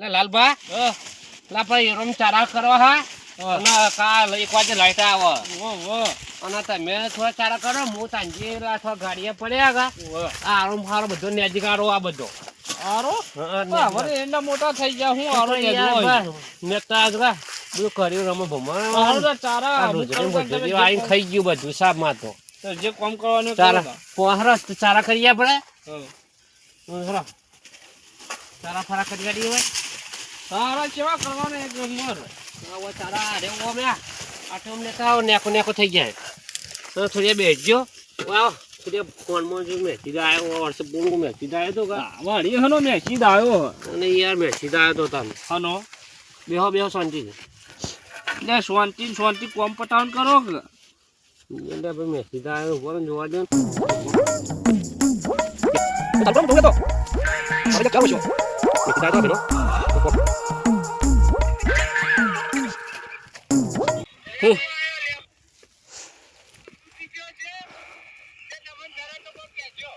લે લાલભા. લા ભાઈ રમ ચારા કરવા હા. અને કાલ એક વાગે લાઈટ આવે. અને તમે થોડા ચારા કરો હું સાંજે ગાડીએ પડ્યા ગા આરો મારો બધો નેજગારો આ બધો. આરો એના મોટા થઈ ગયા હું આરો તો ને યાર જોઈ. બા, નેતા આગળ બધું કર્યું રમે ભમણ. આરો ચારા બધું જે ખાઈ ગયું બધું સાબમાં તો. જે કામ કરવાનું ચારા તો ચારા કરીએ આપણે. ચારા ફારા કરી હોય. ચારા કેવા કરવાના એક નંબર? આવો ચારા અરે ઓ મે આટમ લેતા આવો નેકો નેકો થઈ જાય. તો થોડી બેસજો. વાવ થોડી ફોનમાં જો મેસેજ આવ્યો પૂરું મેસેજ આવ્યો તો વળી હનો મેસેજ આવ્યો અને યાર મેસેજ આવ્યો તો તમે. હનો? બેહો બેહો શાંતિ એટલે શાંતિ શાંતિ કોમ પટાવન કરો કે? એટલે ભાઈ મેસેજ આવ્યો ઉપર જોવા દો.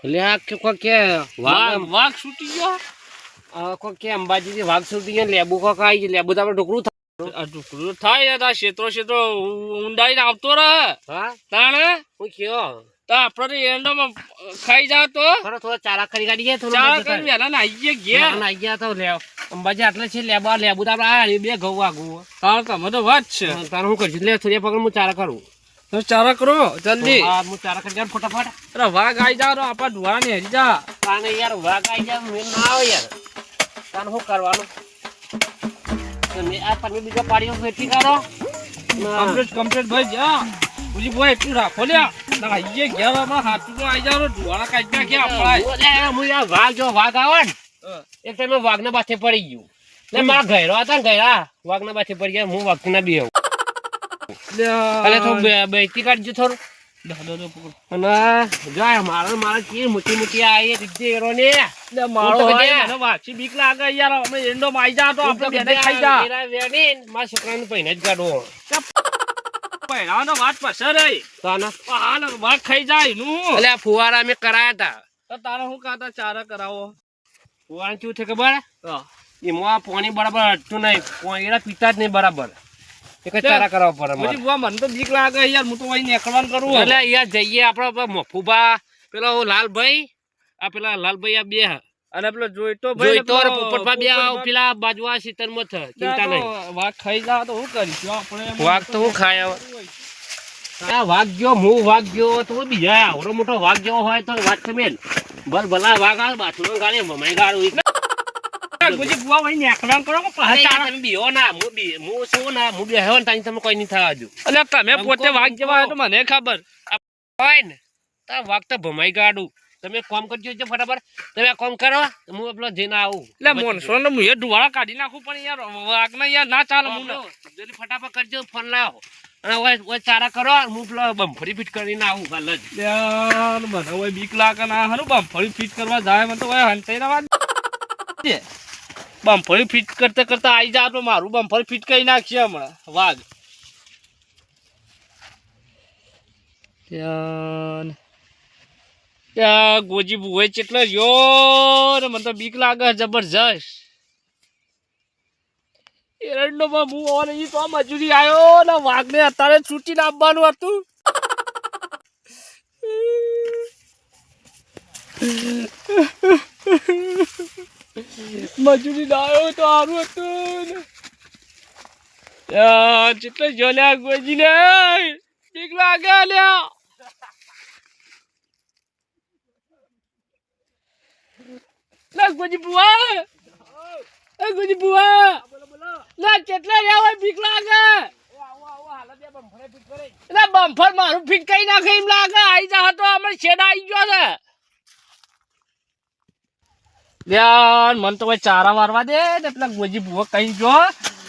એટલે આ કે કે વાઘ વાઘ છૂટી ગયો? આ કે અંબાજીથી વાઘ છૂટી ગયો લેબુ કોક આવી ગયું. લેબુ તો આપણે ઢોકળું થાય. આ થાય આ ક્ષેત્રો ક્ષેત્રો ઊંડાઈને આવતો રહે. હા? તાણે? હું કયો? તો આપણે એન્ડમાં ખાઈ જાવ તો. ખરો થોડો ચારા કરી કાઢીએ થોડું ચાર કરી. વેલા નાઈ ગયા ઘેર. ઘેર ગયા તો લેવ અંબાજી આટલે છે લેબા લેબુ તો આપણે આ બે ઘઉં વાગું તાર તમે તો વાત છે. તારે હું કરશું લે થોડી પકડ હું ચારા કરું. તો ચારા કરો જલ્દી. હા હું ચારા કરી જાઉં ફટાફટ. અરે વાઘ આઈ જાવ તો આપણા ઢોળા ને હરી જા. કાને યાર વાઘ આઈ જાય મેં ના આવે યાર. તાન શું કરવાનું? તમે આ તમે બીજો પાડીઓ બેઠી કરો. કમ્પ્લીટ કમ્પ્લીટ ભાઈ જા. પૂજી બોય એટલું રાખો લ્યા ના આઈએ ગયા માં હાથું તો આઈ જાવ તો કાઈ કાઢી નાખ્યા આપણા. હું યાર વાઘ જો વાઘ આવે ને એક time વાઘના પાછે પડી ગયું. ને મારા ઘેરો હતા ને ઘેરા. વાઘના પાછે પડી ગયા હું વાઘના બી આવું. એટલે થોડું બેસી કાઢજો થોડું. હું તો તો તો ફુવારા મેં કરાયા તો. હું શું કાતા ચારા કરાવો? ફુવારા શું છે ખબર? એમાં પાણી બરાબર હટતું નહીં. પાણી પીતા જ નહીં બરાબર. એક ચારા કરવા પડે પછી બુઆ મને તો બીક લાગે યાર હું તો અહીં નીકળવાનું કરું એટલે અહીંયા જઈએ આપડે મફુબા પેલો લાલભાઈ આ પેલા લાલભાઈ આ બે. અને પેલો જોઈતો ભાઈ જોઈતો ને પોપટભા બે પેલા બાજુ આ શીતળમાં ચિંતા નહીં. વાઘ ખાઈ જાવ તો શું કરીશું. આપણે વાઘ તો હું ખાય આ વાઘ ગયો હું વાઘ ગયો તો બીજા આવડો મોટો વાઘ જેવો હોય તો વાત મેલ ભલ ભલા વાઘ આવે બાથરૂમ ગાળે મમાઈ ગાળું પછી બુઆ અહીં નીકળવાનું કરો કે ચારા- તમે બીઓ ના હું બી હું શું ના હું બેહ્યો ને તાણી તમે કોઈ નહીં થવા દઉં. અલ્યા તમે પોતે આમ જેવા તો મને ખબર. હોય ને તાર વાઘ તો ભમાઈ ગાડું. તમે કામ કરજો છે બરાબર તમે કામ કરો હું પેલો જઈને આવું. એટલે મોનસો ને હું એ ડુવાળા કાઢી નાખું પણ યાર વાઘ ને યાર ના ચાલે હું જલ્દી ફટાફટ કરજો ફોન લાવો. અને ઓય ઓય ચારા કરો હું પેલો બમફરી ફીટ કરીને આવું કાલ જ. યાર મને ઓય બીક લાગે ના હારું બમફળી ફિટ કરવા જાય મને તો ઓય હંતાઈ ના વાત છે. બમફળી ફિટ કરતા કરતા આવી જાય તો મારું બમ્ફર ફિટ કરી નાખશે હમણાં. વાઘ. ત્યાં ગોજી ભૂવે ચેટલો રહ્યો ને મને તો બીક લાગે જબરજસ્ત. એરંડોમાં હું ઓન ઈ તો મજૂરી આવ્યો ને વાઘને અત્યારે છૂટીને આપવાનું હતું. મજૂરી ના આવ્યો તો સારું હતું જેટલો જોલ્યા ગોજી ને બીક લાગે લ્યા. લા ગોજી એ ગોજી બુઆ લા, કેટલા રહ્યા હોય બીક લાગે. એટલે બમ્ફર મારું ફિટ કરી નાખે એમ લાગે. આઈ જા તો અમે છેડા આઈ ગયો છે. યાર, મને તો ચારા વારવા દે, ને પેલા ગોજી ભૂવો કઈ જો.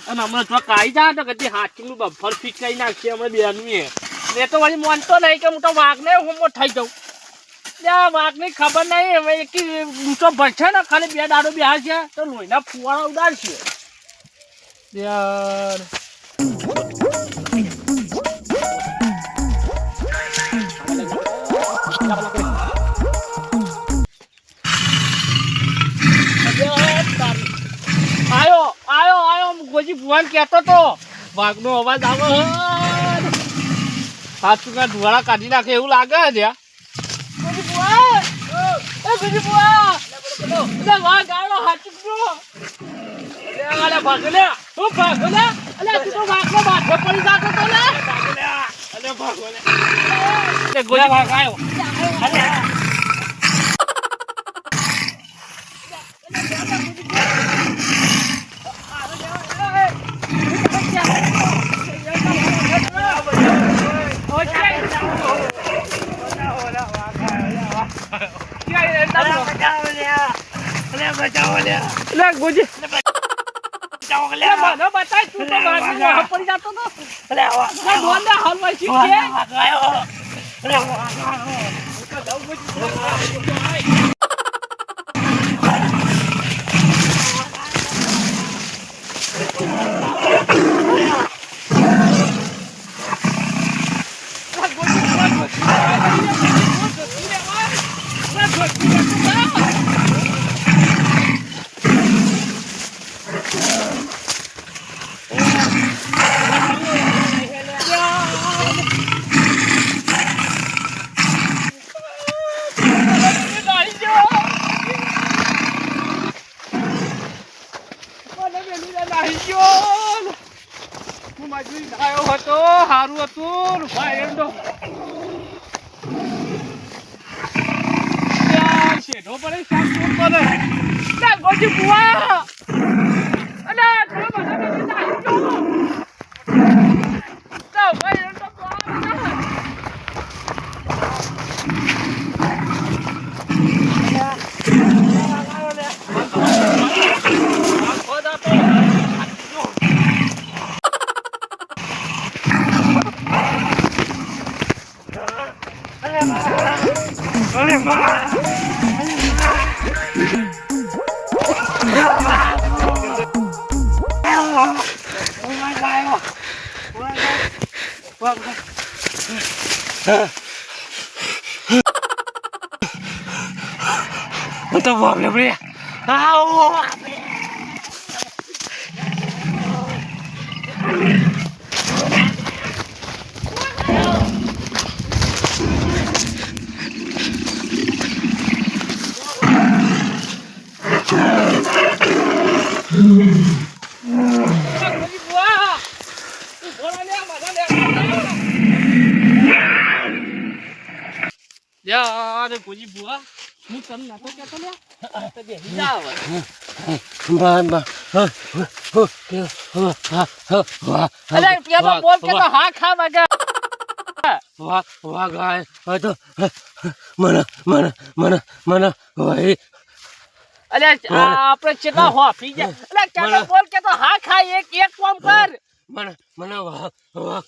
અને હમણાં તો કાઈ જા તો કદી હાથનું બફર ફીટ કરી નાખશે અમે બેનું એ મેં તો વળી માનતો નહીં કે હું તો વાઘને હું થઈ જાઉં. ત્યાં વાઘની ખબર નહીં, હવે એક ઊંચો ભરશે ને, ખાલી બે દાડો બિહાર છે, તો લોહીના ફુવાળા ઉડાડશે. યાર. આયો ગોજી ભુવાન કહેતો તો વાઘનો અવાજ આવે સાચું હાથ ટૂંકા ધુવાળા કાઢી નાખે એવું લાગે છે ત્યાં ગોજી ભુવા એ ગોજી ભુવા એટલે વાઘ આવ્યો અલે ભાગો લે હું ભાગો લે તો લે લે ગોજી વાઘ มันต้องบอกเลยเนี่ยอ้าว યાર ગોજી બુઆ હું તમને નતો કહેતો લે તો બેસી જાવ બા બા હા હા હા હા અરે પેલો બોલ કે તો હા ખા મગા વાહ વાહ ગાય હા તો મને મને મને મને ભાઈ અલે આપણે ચેટલા હોફી ગયા અલે બોલ કે તો હા ખા એક એક ફોન કર મને મને વાહ વાહ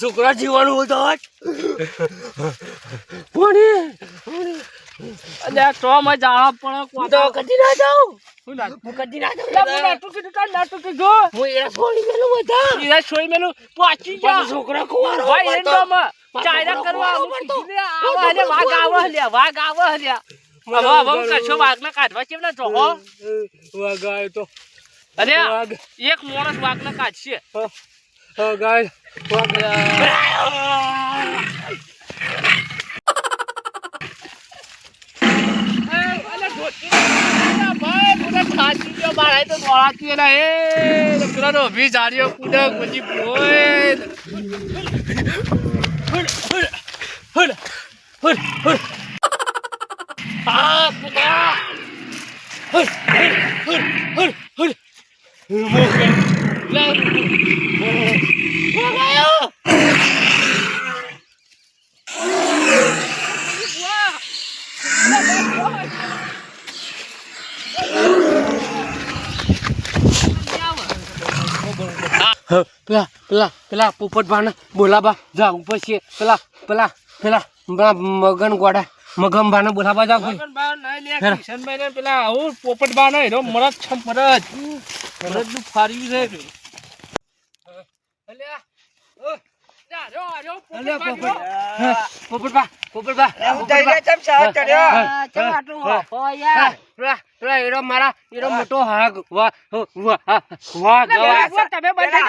છોકરા જીવાનું હોય તો આજ કોની અલે તો માં જાળા પણ કો તો કદી ના જાઉં. હું ના હું કદી ના જાઉં. હું નાટુ કીધું તાર નાટુ કીધું હું એના છોડી મેલું બધા. ઈરા છોડી મેલું પાછી જા. છોકરા કુવારો ભાઈ મારો ચાયરા કરવા પડતો. કીધું આવા હલે વાઘ આવો હલે વાગ આવો હલે હવે હવે હું વાગ ના કાઢવા કેમ ના જોહો વાઘ આવ્યો તો. અરે એક મોણસ વાગ ના કાઢશે. હા. ગાય. વાઘ અલે ધોતી ના ભાઈ મને ખાસી ગયો મારા તો દોડાતી એલા એ પેલા નો ભી જાડીઓ કુડે ગુજી પોય હડ હડ હડ આ પુતા હડ હડ હડ હડ મોકે લા વાઘ આવ્યો પેલા પેલા પેલા પોપટ ભાને બોલાબા જા ઉપર છે પેલા પેલા પેલા પેલા મગન ગોડા મગમ ભાને બોલાબા જા કિશનભાઈ ને પેલા આવું પોપટ બા ના મરદ છ મરદ. મરદનું ફાર્યું છે. અલ્યા ઓ. પોપટભા પોપટભા. રે ચમ ચડ્યો ચમ આટલું વાપો યાર. પેલા એરો મારા એરો મોટો હાગ વા વા વાઘ અરે, વાઘ. વાઘ, તમે બધા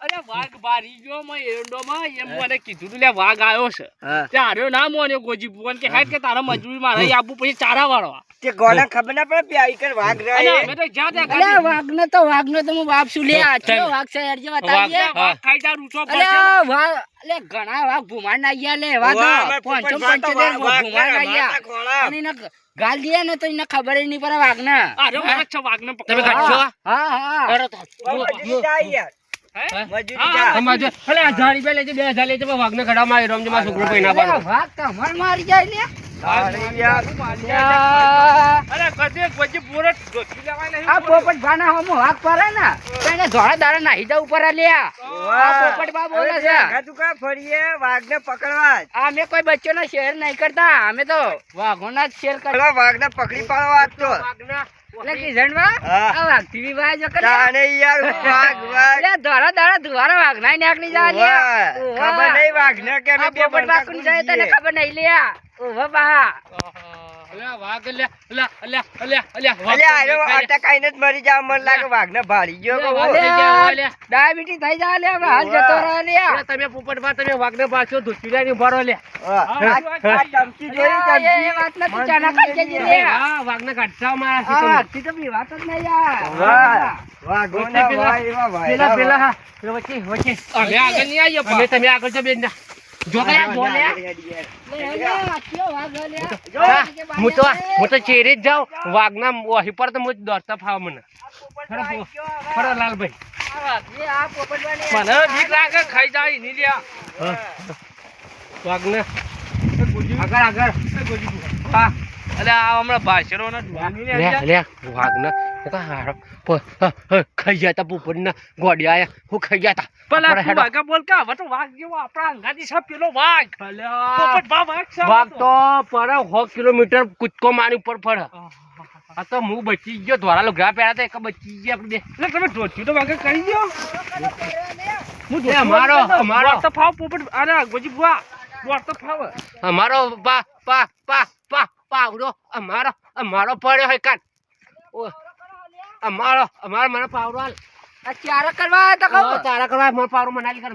અરે, વાઘ બારી ગયો માં એરંડોમાં એમ મને કીધું તું લે વાઘ આવ્યો છે. ત્યાં તે હાર્યો ના મોન્યો ગોજી ભુવન કે હાટ કે તારા મજૂરી મારે આપવું પછી ચારા વાળવા. તે ગોડા ખબર ના પડે પ્યાઈ કર વાઘ રહે. અમે તો જ્યાં ત્યાં અરે વાઘ વાઘનો તો વાઘનો તો હું બાપ છું લે આ વાઘ છે યાર જે બતાવીએ વાઘ, વાઘ ખાઈ જા રૂચો અરે વાઘ અલે ઘણા વાઘ ભૂમાડ ના ગયા લે વાઘ. તો પાંચસો પંચોતેર વાઘ ભૂમાડ ના ગયા અને એને ગાલ દિયા ને તો એને ખબર ય નહીં પડે વાઘ ને અરે વાઘ છે વાઘ ને તમે. કાઢશો? હા હા અરે તો મજૂરી જો હજાર લેજે બે હજાર લેજે પણ વાઘને કઢાવવામાં આવ્યો રમજો મારા છોકરો પૈના વાઘ તમાર મારી જાય લે પોપટ ભાના હોમો વાઘ પડે ને તો ધોળા દાડા નાહી જવું પડે લે પોપટ બા બોલે છે. તું કા ફરીએ વાઘને પકડવા અમે કોઈ બચ્ચો નો શેર નહીં કરતા અમે તો વાઘોના જ શેર કરતા વાઘને પકડી પાડવા તો. ખબર નહીં વાઘને આ બે. લે બા વાઘ વાઘ. વાઘ. ડાયાબિટીસ થઈ જાય લે હાલ જતો રહે તમે પોપટભા તમે વાઘને પાછો ધોચીલા ની ઊભા. હા, આ- આ ચમચી જોઈ એ- એ ચમચી? ચાના ખાઈ જજે લે હા વાઘને કાઢતા મારા શીખમાં. વાઘથી તો. બીવાતો જ નહીં યાર વાહ, વાઘોના પેલા- વાહ એવા પેલા પેલા. હા. વચ્ચે વચ્ચે. અમે આગળ નહીં આવીએ અમે તમે આગળ છો બેન જો હા, તો હું તો ચેરી જ જાઉં. વાઘના વહી પર તો હું દોડતા ફાવ મને. ફરો લાલભાઈ. આ વાઘ, એ આ પોપટવાળી મને બીક લાગે ખાઈ જાય નહીં લ્યા. વાઘને. આગળ આગળ. હા. અલે આ હમણાં ભાષણો ના વાઘને. કિલોમીટર કૂદકો મારી ઉપર આ તો હું બચી ગયો ધોરા એક બચી ગયા આપણે એટલે તમે ઢોચ્યું તો વાઘા કરી દો હું એ અમારો, અમારો. તો ફાવ પોપટ અરે ગોજી બુઆ બોર તો ફાવ અમારો પા પા પા પા પાવડો અમારો અમારો પડ્યો હોય કાન ઓ, અમારો અમારો મને પાવડો હાલ આ કરવા તા કહું. તારા કરવા મને પાવડો મનાલી કર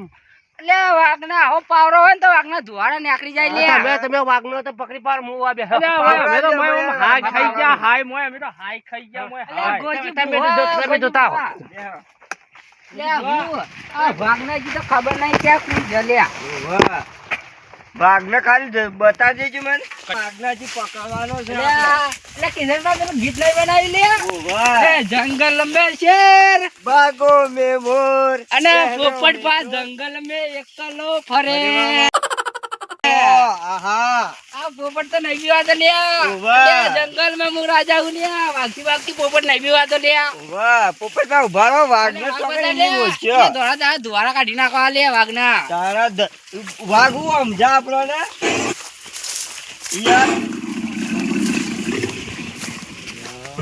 એટલે વાઘના આવો પાવરો હોય ને તો વાઘના ધુવાડા નીકળી જાય લે. તમે તમે વાઘનો તો પકડી પાર હું આ બે અમે તો મોય હાય ખાઈ ગયા હાય મોય અમે તો હાય ખાઈ ગયા મોય હાય. ગોજી તમે તો તમે જોતા હો. લે હું આ વાઘના જી તો ખબર નહીં કે કુણ જલ્યા વાહ. ભાગને ખાલી બતા દેજો મને. ભાગનાથી પકડવાનો છે એટલે કિશનભાઈ તમે ગીત લઈ બનાવી લે. જંગલ મે શેર. ભાગો મે મોર અને પોપટ પાસ જંગલ મે એકલો ફરે. પોપટ તો નહીં બીવાતો લ્યા વાહ. લે, જંગલ में હું રાજા હું લ્યા વાઘથી વાઘથી પોપટ નહીં બીવાતો લ્યા વાહ પોપટભાઈ ઊભા રહો વાઘને વાઘ પકડી બધા નહીં લે. ઓછો. લે, ધોળા દાડા ધુવારા કાઢી નાખવા લે વાઘના તારા દ- વાઘ હું સમજા આપણને યાર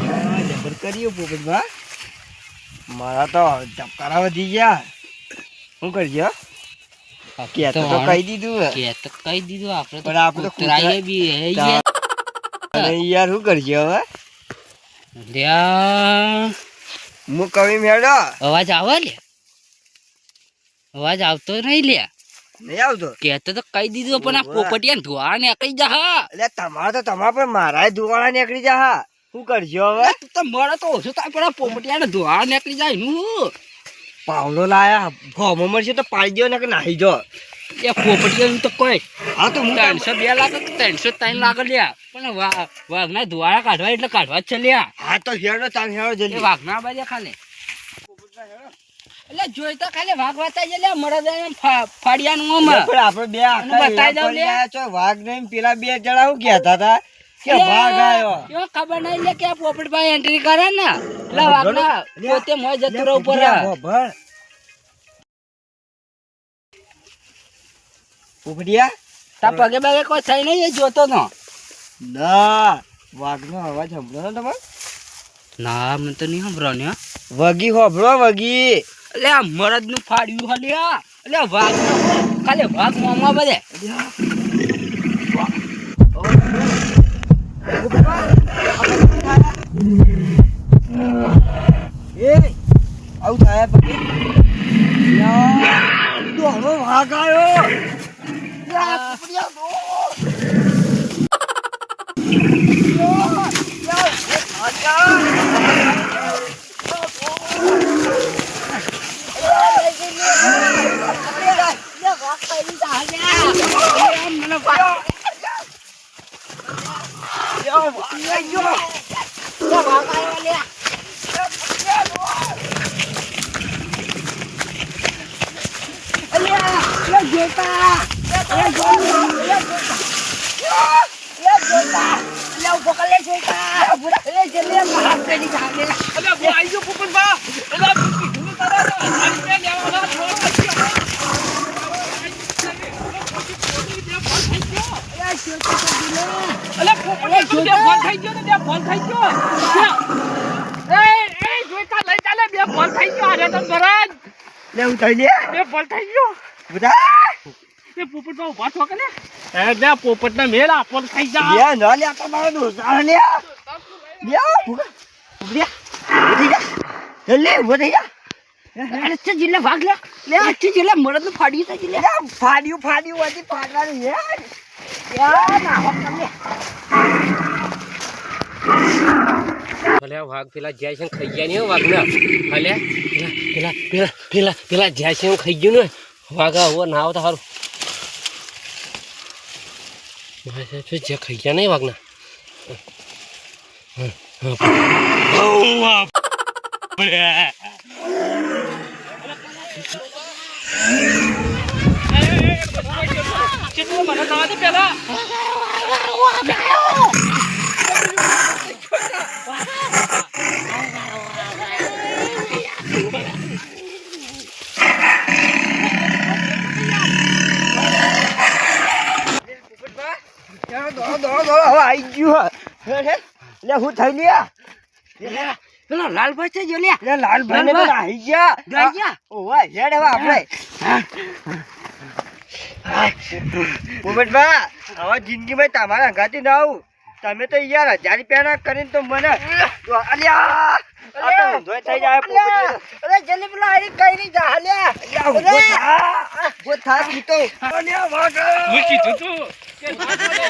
યાર, જબર કર્યું પોપટભાઈ મારા તો ધબકારા વધી ગયા શું કરજો કે તો તો કહી દીધું હે. કહી દીધું આપણે પણ આપણે તો બી હે યે. યાર. શું કરજો હવે? લ્યા, હું કવિ મેળો. અવાજ આવે લે? અવાજ આવતો નહીં લે? નહીં આવતો? કેતો તો કહી દીધું પણ આ. પોપટિયા ધોળા નીકળી જા હા. એટલે તમારે તો તમારા પણ મારા ધોવાળા નીકળી જા હા. શું કરજો હવે? તું તો મળે તો ઓછું થાય પણ પોપટિયા ધોળા નીકળી જાય પાવલો લાયા. ફોર્મ મળશે તો પાડી દો ને કે નાહી જો એ પોપટિયા તો કોઈ હા તો હું ત્રણસો બે લાખ ત્રણસો ત્રણ લાખ લ્યા. પણ વાઘના ધોળા કાઢવા એટલે કાઢવા જ છે લ્યા. હા તો હેડો તાર હેડો જલ્દી. વાઘના બાજે ખાલી. એટલે જોઈ તો ખાલી વાઘ વાતા છે લ્યા જાય એમ નું ફાડિયાનું. પણ આપણે બે બતાવી દઉં ફરી લે. આયા છો. વાઘ નહીં પેલા બે જણા હું કહેતા હતા? કે એટલે આવ્યો એવો ખબર નહીં લે કે પોપટભાઈ એન્ટ્રી કરે ને. એટલે વાઘના પોતે મોય જતું લે, ઉપર પોપડિયા, તા પગે બગે કોઈ થઈ નહીં એ જોતો નો ના વાઘનો અવાજ સાંભળો તમે ના મને તો નહીં સાંભળો ને. વગી હોભળો વગી એટલે આ મરદનું ફાડ્યું હલ્યા એટલે વાઘ ખાલી વાઘ મોમાં બધે. એ આવું થાય પછી. દોડો વાઘ આવ્યો યા, પકડ્યા, દોડ. યા, યા, ભાગ્યા. યા, વાઘ આવ્યો. અલ્યા હું આઈ ગયો પોપટભા અલ્યા કીધું ને તારા હારી બે લેવા વાળા છોડ થઈ ગયો અલ્યા પોપટ તો બે ફોન થઈ ગયો ને બે ફોન થઈ ગયો. એ એ જોઈતા લઈ ચાલે બે ફોન થઈ ગયો અરે તો મહારાજ લે થઈ લે બે ફોન થઈ ગયો. બધા? એ પોપટભા ઊભા છો કે ને? એ બે પોપટને મેળ આપો ને ખાઈ જા. લે ન લે તો મારો લે. લે ભૂકા ઉભરી ઉભરી જા. જલ્દી ઊભો થઈ જા. અરે છે જિલ્લા વાઘ લે. લે આ છે જિલ્લા મરદનું ફાડ્યું છે જિલ્લા લે, ફાડ્યું ફાડ્યું ફાડવાનું યાર ના હોત તમને ભલે વાઘ પેલા જાય છે ખાઈ ગયા નહીં વાઘ ને ભલે. પેલા પેલા પેલા પેલા જ્યાં છે ને ખાઈ ગયું ને વાઘ આવો ના આવતા સારું મારે તો જો જે ખાઈ ગયા નહીં વાઘના ચિત્રો મને થવા દે પેલા ચાલો, દોડો દોડો હવે આવી ગયું હે. હે, હે. લે હું થઈ લ્યા? પેલો લાલભાઈ છે જો લે. લે લાલભાઈ. ને લાલભાઈ. આવી ગયા? આવી ગયા? ઓવા હેડ હવે આપણે. પોપટભા હવે જિંદગીમાં તમારા અંગાથી ના આવું. તમે તો યાર હજાર રૂપિયાના કરીને તો મને અલ્યા થઈ જાય અરે જલ્દી પેલા આરી કઈ નહીં જા અલ્યા ઊભો થા. ઊભો તો અલ્યા વાગ હું કીધું કે ના ચાલે.